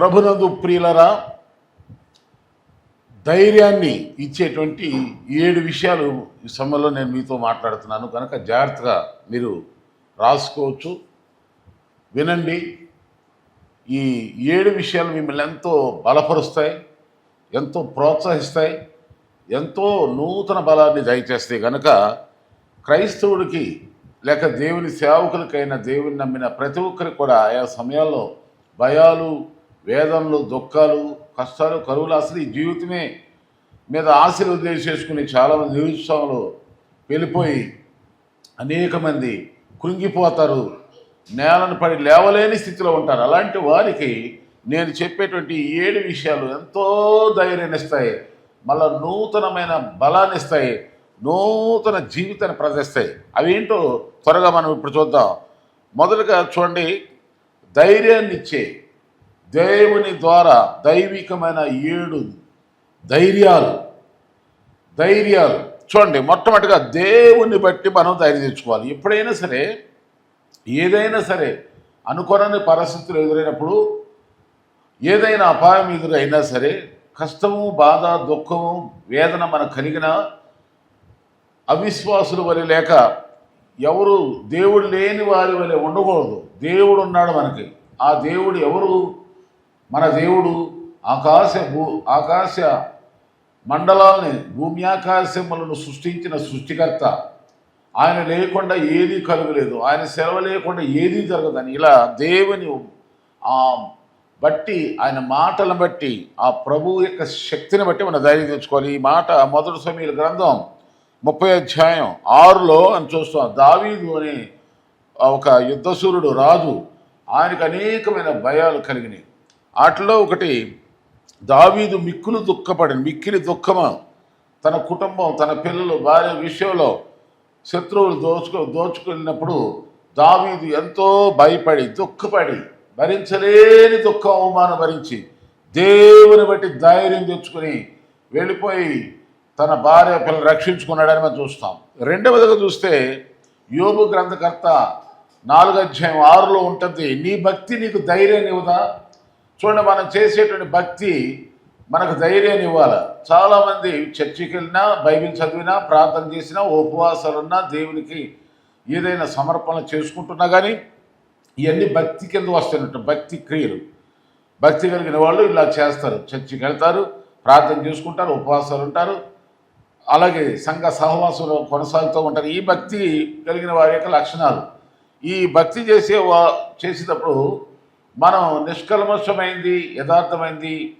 ప్రభునందు ప్రియులరా ధైర్యాన్ని ఇచ్చేటువంటి ఏడు విషయాలు ఈ సమయంలో నేను మీతో మాట్లాడుతున్నాను. కనుక జాగ్రత్తగా మీరు రాసుకోవచ్చు. వినండి. ఈ ఏడు విషయాలు మిమ్మల్ని ఎంతో బలపరుస్తాయి ఎంతో ప్రోత్సహిస్తాయి ఎంతో నూతన బలాన్ని దయచేస్తాయి. కనుక క్రైస్తవుడికి లేక దేవుని సేవకులకైనా దేవుని నమ్మిన ప్రతి ఒక్కరికి కూడా ఆయా సమయాల్లో భయాలు వేదనలు దుఃఖాలు కష్టాలు కరువులు అసలు ఈ జీవితమే మీద ఆశలు వదిలేసేసుకుని చాలామంది నిరుత్సవంలో వెళ్ళిపోయి అనేక మంది కృంగిపోతారు. నేలను పడి లేవలేని స్థితిలో ఉంటారు. అలాంటి వారికి నేను చెప్పేటువంటి ఏడు విషయాలు ఎంతో ధైర్యాన్ని ఇస్తాయి. మళ్ళా నూతనమైన బలాన్ని ఇస్తాయి. నూతన జీవితాన్ని ప్రదర్శిస్తాయి. అవి ఏంటో త్వరగా మనం ఇప్పుడు చూద్దాం. మొదటగా చూడండి. ధైర్యాన్ని ఇచ్చే దేవుని ద్వారా దైవికమైన ఏడు ధైర్యాలు. ధైర్యాలు. చూడండి మొట్టమొదటిగా దేవుని బట్టి మనం ధైర్యం తెచ్చుకోవాలి. ఎప్పుడైనా సరే ఏదైనా సరే అనుకోనని పరిస్థితులు ఎదురైనప్పుడు ఏదైనా అపాయం ఎదురైనా సరే కష్టము బాధ దుఃఖము వేదన మనకు కలిగిన అవిశ్వాసుల వలె లేక ఎవరు దేవుడు లేని వారి వలె ఉండకూడదు. దేవుడు ఉన్నాడు మనకి. ఆ దేవుడు ఎవరు? మన దేవుడు ఆకాశ భూ ఆకాశ మండలాల్ని భూమి ఆకాశములను సృష్టించిన సృష్టికర్త. ఆయన లేకుండా ఏదీ కలుగలేదు. ఆయన సెలవు లేకుండా ఏదీ జరగదని ఇలా దేవుని ఆ బట్టి ఆయన మాటలను బట్టి ఆ ప్రభు యొక్క శక్తిని బట్టి మనం ధైర్యం తెచ్చుకోవాలి. ఈ మాట మొదటి సమీల గ్రంథం ముప్పై అధ్యాయం ఆరులో అని చూస్తాం. దావీదు అనే ఒక యుద్ధసూరుడు రాజు ఆయనకు అనేకమైన భయాలు కలిగినాయి. వాటిలో ఒకటి దావీదు మిక్కులు దుఃఖపడి మిక్కిలి దుఃఖము. తన కుటుంబం తన పిల్లలు భార్య విషయంలో శత్రువులు దోచుకు దోచుకున్నప్పుడు దావీదు ఎంతో భయపడి దుఃఖపడి భరించలేని దుఃఖం అవమానం భరించి దేవుని బట్టి ధైర్యం తెచ్చుకొని వెళ్ళిపోయి తన భార్య పిల్లలు రక్షించుకున్నాడని మనం చూస్తాం. రెండవదిగా చూస్తే యోగు గ్రంథకర్త నాలుగు అధ్యాయం ఆరులో ఉంటుంది నీ భక్తి నీకు ధైర్యాన్ని ఇవ్వదా? చూడండి మనం చేసేటువంటి భక్తి మనకు ధైర్యాన్ని ఇవ్వాలి. చాలామంది చర్చికి వెళ్ళినా బైబిల్ చదివినా ప్రార్థన చేసినా ఉపవాసాలున్నా దేవునికి ఏదైనా సమర్పణ చేసుకుంటున్నా కానీ ఇవన్నీ భక్తి కింద వస్తున్నట్టు భక్తి క్రియలు. భక్తి కలిగిన వాళ్ళు ఇలా చేస్తారు. చర్చికి వెళ్తారు ప్రార్థన చేసుకుంటారు ఉపవాసాలు ఉంటారు. అలాగే సంఘ సహవాసంలో కొనసాగుతూ ఉంటారు. ఈ భక్తి కలిగిన వారి యొక్క లక్షణాలు. ఈ భక్తి చేసే వా చేసేటప్పుడు మనం నిష్కల్మషమైంది యథార్థమైంది.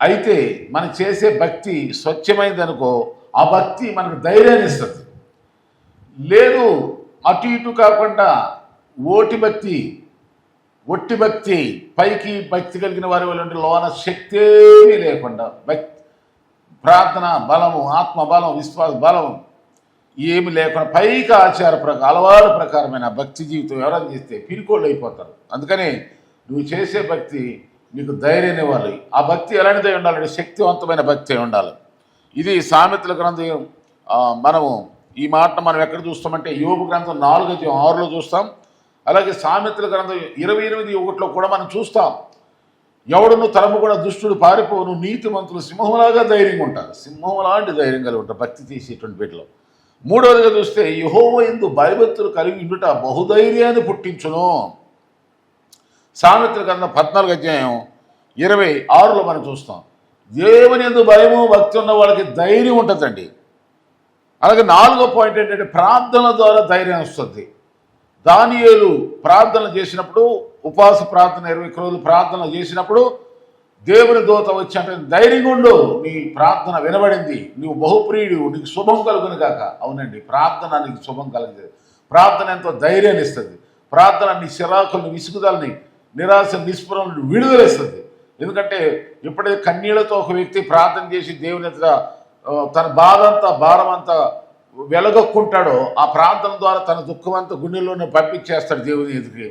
అయితే మనం చేసే భక్తి స్వచ్ఛమైంది అనుకో ఆ భక్తి మనకు ధైర్యాన్ని ఇస్తుంది. లేదు అటు ఇటు కాకుండా ఓటి భక్తి ఒట్టి భక్తి పైకి భక్తి కలిగిన వారి వల్ల లోన శక్తి లేకుండా భక్తి ప్రార్థన బలము ఆత్మ బలం విశ్వాస బలం ఏమి లేకుండా పైకి ఆచార ప్రకారం అలవాటు ప్రకారమైన భక్తి జీవితం ఎవరైనా చేస్తే పిరికోళ్ళు అయిపోతారు. అందుకని నువ్వు చేసే భక్తి నీకు ధైర్యం ఇవ్వాలి. ఆ భక్తి ఎలాంటిదై ఉండాలంటే శక్తివంతమైన భక్తి అయి ఉండాలి. ఇది సామెతల గ్రంథం. మనము ఈ మాట మనం ఎక్కడ చూస్తామంటే యోగు గ్రంథం నాలుగు అధ్యాయం ఆరులో చూస్తాం. అలాగే సామెతల గ్రంథం ఇరవై ఎనిమిది ఒకటిలో కూడా మనం చూస్తాం. ఎవడును తరము కూడా దుష్టుడు పారిపోను నీతిమంతులు సింహంలాగా ధైర్యంగా ఉంటారు. సింహం లాంటి ధైర్యం కలిగి ఉంటారు భక్తి చేసేటువంటి వీటిలో. మూడవదిగా చూస్తే యహోవ ఎందు భయభక్తులు కలిగి ఉండుట బహుధైర్యాన్ని పుట్టించును. సామెతల కన్నా పద్నాలుగు అధ్యాయం ఇరవై ఆరులో మనం చూస్తాం. దేవుని ఎందు భయము భక్తి ఉన్న వాళ్ళకి ధైర్యం ఉంటుందండి. అలాగే నాలుగో పాయింట్ ఏంటంటే ప్రార్థన ద్వారా ధైర్యం వస్తుంది. దానియేలు ప్రార్థన చేసినప్పుడు ఉపవాస ప్రార్థన ఇరవై రోజులు ప్రార్థన చేసినప్పుడు దేవుని దూత వచ్చి అంటే ధైర్యంగా ఉండు నీ ప్రార్థన వినబడింది. నువ్వు బహుప్రియుడు నీకు శుభం కలుగును కాక అవునండి ప్రార్థన నీకు శుభం కలుగుతుంది ప్రార్థన ఎంతో ధైర్యాన్ని ఇస్తుంది. ప్రార్థన నీ శిరాకులను విసుగుదలని నిరాశ నిస్పృహలను విడుదలేస్తుంది. ఎందుకంటే ఎప్పుడైతే కన్నీళ్ళతో ఒక వ్యక్తి ప్రార్థన చేసి దేవుని ఎదుట తన బాధ అంతా భారం అంతా వెలగొక్కుంటాడో ఆ ప్రార్థన ద్వారా తన దుఃఖం అంతా గుండెల్లోనే పంపించేస్తాడు దేవుని ఎదురుకి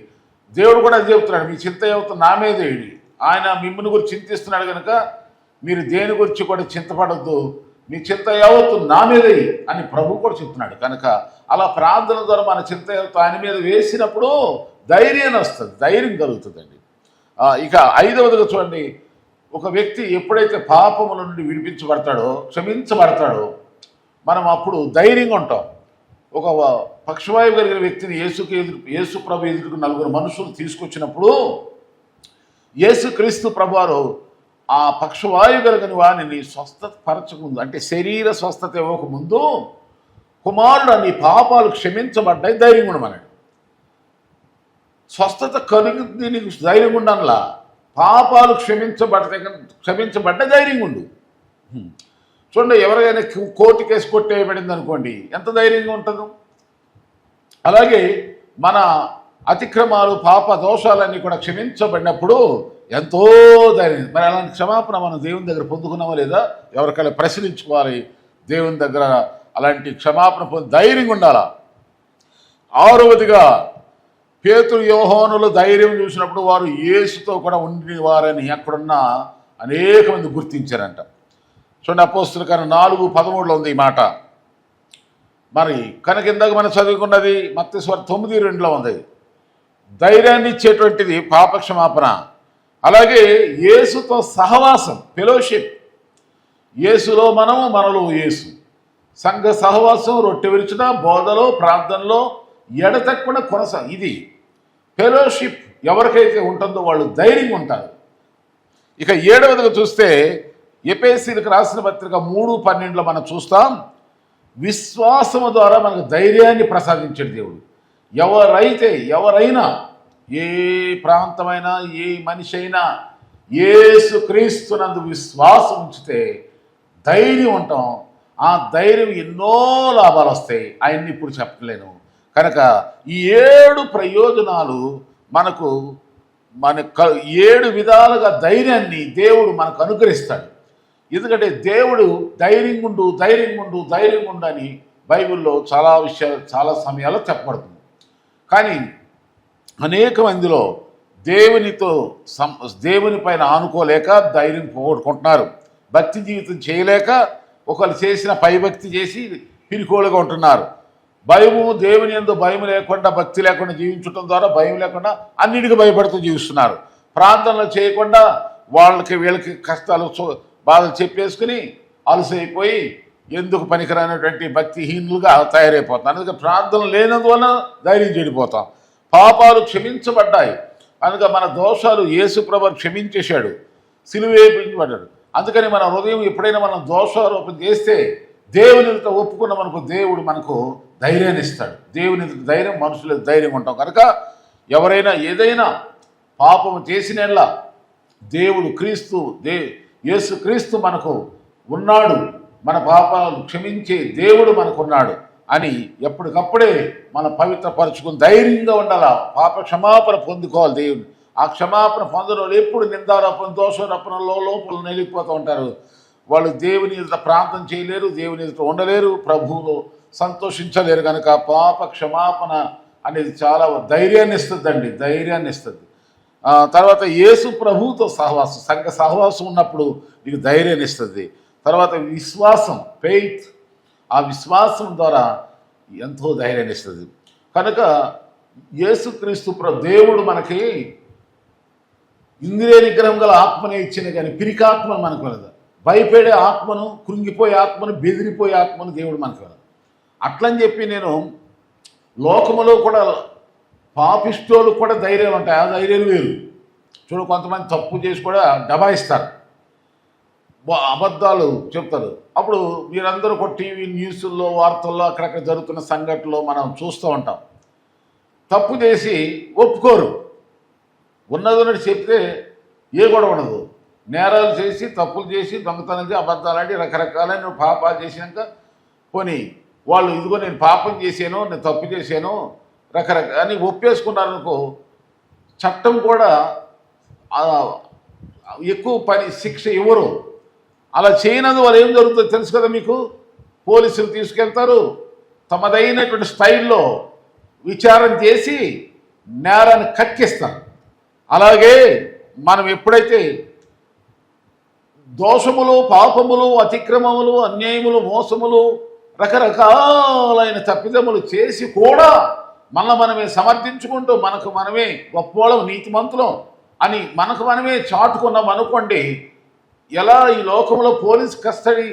దేవుడు కూడా చెబుతున్నాడు మీ చింత యావత్తు నా మీదే ఆయన మిమ్మల్ని గురించి చింతిస్తున్నాడు కనుక మీరు దేని గురించి కూడా చింతపడద్దు. మీ చింత యావత్తు నా మీదే అని ప్రభు కూడా చెప్తున్నాడు. కనుక అలా ప్రార్థన ద్వారా మన చింత యావత్తు ఆయన మీద వేసినప్పుడు ధైర్యం వస్తుంది. ధైర్యం కలుగుతుందండి. ఇక ఐదవదిగా చూడండి. ఒక వ్యక్తి ఎప్పుడైతే పాపముల నుండి విడిపించబడతాడో క్షమించబడతాడో మనం అప్పుడు ధైర్యంగా ఉంటాం. ఒక పక్షవాయువు కలిగిన వ్యక్తిని యేసుకు ఎదురు యేసు ప్రభు ఎదురుకు నలుగురు మనుషులు తీసుకొచ్చినప్పుడు యేసుక్రీస్తు ప్రభువారు ఆ పక్షవాయు కలిగిన వారిని స్వస్థత పరచకముందు అంటే శరీర స్వస్థత ఇవ్వకముందు కుమారుడు నీ పాపాలు క్షమించబడ్డాయి ధైర్యం ఉండమన్నాడు స్వస్థత కలిగింది నీకు ధైర్యం ఉండనులా పాపాలు క్షమించబడ్డ క్షమించబడ్డ ధైర్యం ఉండు. చూడండి ఎవరైనా కోర్టు కేసు కొట్టేయబడింది అనుకోండి ఎంత ధైర్యంగా ఉంటుందో. అలాగే మన అతిక్రమాలు పాప దోషాలన్నీ కూడా క్షమించబడినప్పుడు ఎంతో ధైర్యం. మరి అలాంటి క్షమాపణ మనం దేవుని దగ్గర పొందుకున్నామా లేదా? ఎవరికైనా ప్రశ్నించుకోవాలి దేవుని దగ్గర అలాంటి క్షమాపణ పొంది ధైర్యంగా ఉండాలా? ఆరవదిగా పేతురు యోహోనులు ధైర్యం చూసినప్పుడు వారు యేసుతో కూడా ఉండి వారని అక్కడున్న అనేక మంది గుర్తించారంట. చూడండి అపోస్తుల కానీ నాలుగు పదమూడులో ఉంది ఈ మాట. మరి కనుక ఇందాక మనం చదువుకున్నది మత్స్వర్ తొమ్మిది రెండులో ఉంది. ధైర్యాన్ని ఇచ్చేటువంటిది పాపక్షమాపణ. అలాగే యేసుతో సహవాసం ఫెలోషిప్. యేసులో మనము మనలో యేసు. సంఘ సహవాసం రొట్టె విరుచుట బోధలో ప్రార్థనలో ఎడతెక్కకుండా కొనసా ఇది. ఫెలోషిప్ ఎవరికైతే ఉంటుందో వాళ్ళు ధైర్యంగా ఉంటారు. ఇక ఏడవదిగా చూస్తే ఎపేసీలకు రాసిన పత్రిక మూడు పన్నెండులో మనం చూస్తాం విశ్వాసము ద్వారా మనకు ధైర్యాన్ని ప్రసాదించాడు దేవుడు. ఎవరైతే ఎవరైనా ఏ ప్రాంతమైనా ఏ మనిషి అయినా ఏసు క్రీస్తునందు విశ్వాసం ఉంచితే ధైర్యం ఉంటాం. ఆ ధైర్యం ఎన్నో లాభాలు వస్తాయి. ఆయన్ని ఇప్పుడు చెప్పలేను. కనుక ఈ ఏడు ప్రయోజనాలు మనకు మన ఏడు విధాలుగా ధైర్యాన్ని దేవుడు మనకు అనుగ్రహిస్తాడు. ఎందుకంటే దేవుడు ధైర్యం ఉండు ధైర్యం ఉండు ధైర్యం ఉండు అని బైబిల్లో చాలా విషయాలు చాలా సమయాల్లో చెప్పబడుతుంది. కానీ అనేక మందిలో దేవునితో సం దేవుని పైన ఆనుకోలేక ధైర్యం పోగొట్టుకుంటున్నారు. భక్తి జీవితం చేయలేక ఒకరు చేసిన పైభక్తి చేసి పిరికోలుగా ఉంటున్నారు. భయము దేవుని ఎందు భయం లేకుండా భక్తి లేకుండా జీవించడం ద్వారా భయం లేకుండా అన్నిటికీ భయపడుతూ జీవిస్తున్నారు. ప్రార్థనలు చేయకుండా వాళ్ళకి వీళ్ళకి కష్టాలు బాధలు చెప్పేసుకుని అలసైపోయి ఎందుకు పనికిరానటువంటి భక్తిహీనులుగా తయారైపోతాం అందుకే ప్రార్థన లేనందువలన ధైర్యం చెడిపోతాం. పాపాలు క్షమించబడ్డాయి. కనుక మన దోషాలు యేసు ప్రభు క్షమించేశాడు. సిలువేపించబడ్డాడు అందుకని మన హృదయం ఎప్పుడైనా మనం దోషారోపణ చేస్తే దేవునితో ఒప్పుకున్న మనకు దేవుడు మనకు ధైర్యాన్ని ఇస్తాడు. దేవుని ధైర్యం మనుషుల ధైర్యం ఉంటాం. కనుక ఎవరైనా ఏదైనా పాపము చేసినలా దేవుడు క్రీస్తు దే యేసు క్రీస్తు మనకు ఉన్నాడు. మన పాపాలను క్షమించే దేవుడు మనకున్నాడు అని ఎప్పటికప్పుడే మన పవిత్రపరచుకుని ధైర్యంగా ఉండాల? పాప క్షమాపణ పొందుకోవాలి దేవుని. ఆ క్షమాపణ పొందడం వాళ్ళు ఎప్పుడు నిందారోపణ దోషారోపణలో లోపల నిలిగిపోతూ ఉంటారు. వాళ్ళు దేవుని ఎదుట ప్రాంతం చేయలేరు దేవుని ఎదుట ఉండలేరు ప్రభువులో సంతోషించలేరు కనుక పాప క్షమాపణ అనేది చాలా ధైర్యాన్ని ఇస్తుందండి ధైర్యాన్ని ఇస్తుంది. తర్వాత యేసు ప్రభువుతో సహవాసం సంఘ సహవాసం ఉన్నప్పుడు నీకు ధైర్యాన్ని ఇస్తుంది. తర్వాత విశ్వాసం ఫెయిత్ ఆ విశ్వాసం ద్వారా ఎంతో ధైర్యాన్ని ఇస్తుంది. కనుక యేసుక్రీస్తు ప్ర దేవుడు మనకి ఇంద్రియ నిగ్రహం గల ఆత్మనే ఇచ్చిన కానీ పిరికాత్మను మనకు వెళ్ళదు భయపడే ఆత్మను కృంగిపోయే ఆత్మను బెదిరిపోయే ఆత్మను దేవుడు మనకు వెళ్ళదు అట్లని చెప్పి నేను లోకములో కూడా పాపిస్టోలు కూడా ధైర్యాలు ఉంటాయి. ఆ ధైర్యాలు వేరు చూడు కొంతమంది తప్పు చేసి కూడా డబాయిస్తారు అబద్ధాలు చెప్తారు. అప్పుడు మీరందరూ ఒక టీవీ న్యూస్ల్లో వార్తల్లో అక్కడక్కడ జరుగుతున్న సంఘటనలో మనం చూస్తూ ఉంటాం. తప్పు చేసి ఒప్పుకోరు. ఉన్నది చెప్తే ఏ గొడవ ఉండదు. నేరాలు చేసి తప్పులు చేసి దొంగతనం చేసి అబద్ధాలాడి రకరకాలైన పాపాలు చేసినాక పోనీ వాళ్ళు ఇదిగో నేను పాపం చేశాను నేను తప్పు చేశాను రకరకాల అని ఒప్పేసుకున్నారనుకో చట్టం కూడా ఎక్కువ పని శిక్ష ఇవ్వరు. అలా చేయనందు ఏం జరుగుతుందో తెలుసు కదా మీకు? పోలీసులు తీసుకెళ్తారు. తమదైనటువంటి స్టైల్లో విచారణ చేసి నేరాన్ని కక్కిస్తారు. అలాగే మనం ఎప్పుడైతే దోషములు పాపములు అతిక్రమములు అన్యాయములు మోసములు రకరకాలైన తప్పిదములు చేసి కూడా మనల్ని మనమే సమర్థించుకుంటూ మనకు మనమే గొప్పవాళ్ళం నీతిమంతులం అని మనకు మనమే చాటుకున్నాం అనుకోండి ఎలా ఈ లోకంలో పోలీస్ కస్టడీ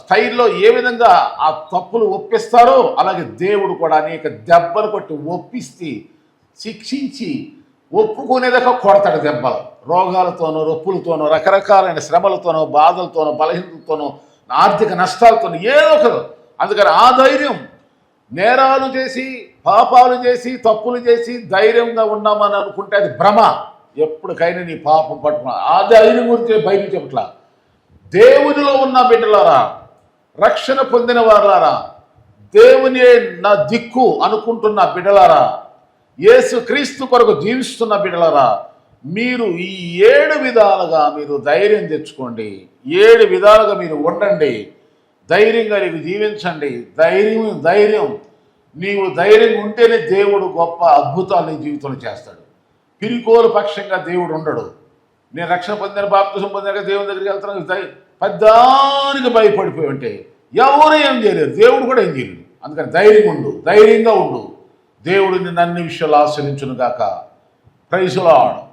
స్టైల్లో ఏ విధంగా ఆ తప్పులు ఒప్పిస్తారో అలాగే దేవుడు కూడా అనేక దెబ్బలు కొట్టి ఒప్పిస్తే శిక్షించి ఒప్పుకునేదాకా కొడతాడు దెబ్బలు. రోగాలతోనో రొప్పులతోనో రకరకాలైన శ్రమలతోనో బాధలతోనో బలహీనతతోనో ఆర్థిక నష్టాలతోనో ఏదో ఒకరు. అందుకని ఆ ధైర్యం నేరాలు చేసి పాపాలు చేసి తప్పులు చేసి ధైర్యంగా ఉన్నామని అనుకుంటే అది భ్రమ. ఎప్పటికైనా నీ పాపం పట్టుకున్నా. ఆ ధైర్యం గురించి బయట చెప్పట్లా దేవునిలో ఉన్న బిడ్డలారా రక్షణ పొందిన వారులారా దేవుని నా దిక్కు అనుకుంటున్న బిడ్డలారా యేసు క్రీస్తు కొరకు జీవిస్తున్న బిడ్డలారా మీరు ఈ ఏడు విధాలుగా మీరు ధైర్యం తెచ్చుకోండి. ఏడు విధాలుగా మీరు ఉండండి. ధైర్యంగా నీవు జీవించండి. ధైర్యం ధైర్యం. నీవు ధైర్యం ఉంటేనే దేవుడు గొప్ప అద్భుతాలు నీ జీవితంలో చేస్తాడు. పిరికోలు పక్షంగా దేవుడు ఉండడు. నేను రక్షణ పొందిన బాప్తిసం పొందాక దేవుని దగ్గరికి వెళ్తాను. పెద్దానికి భయపడిపోయి ఉంటే ఎవరు ఏం చేయలేరు. దేవుడు కూడా ఏం చేయలేడు. అందుకని ధైర్యం ఉండు ధైర్యంగా ఉండు. దేవుడిని నిన్ను అన్ని విషయాలు ఆశ్రయించును గాక. ప్రైజులాడు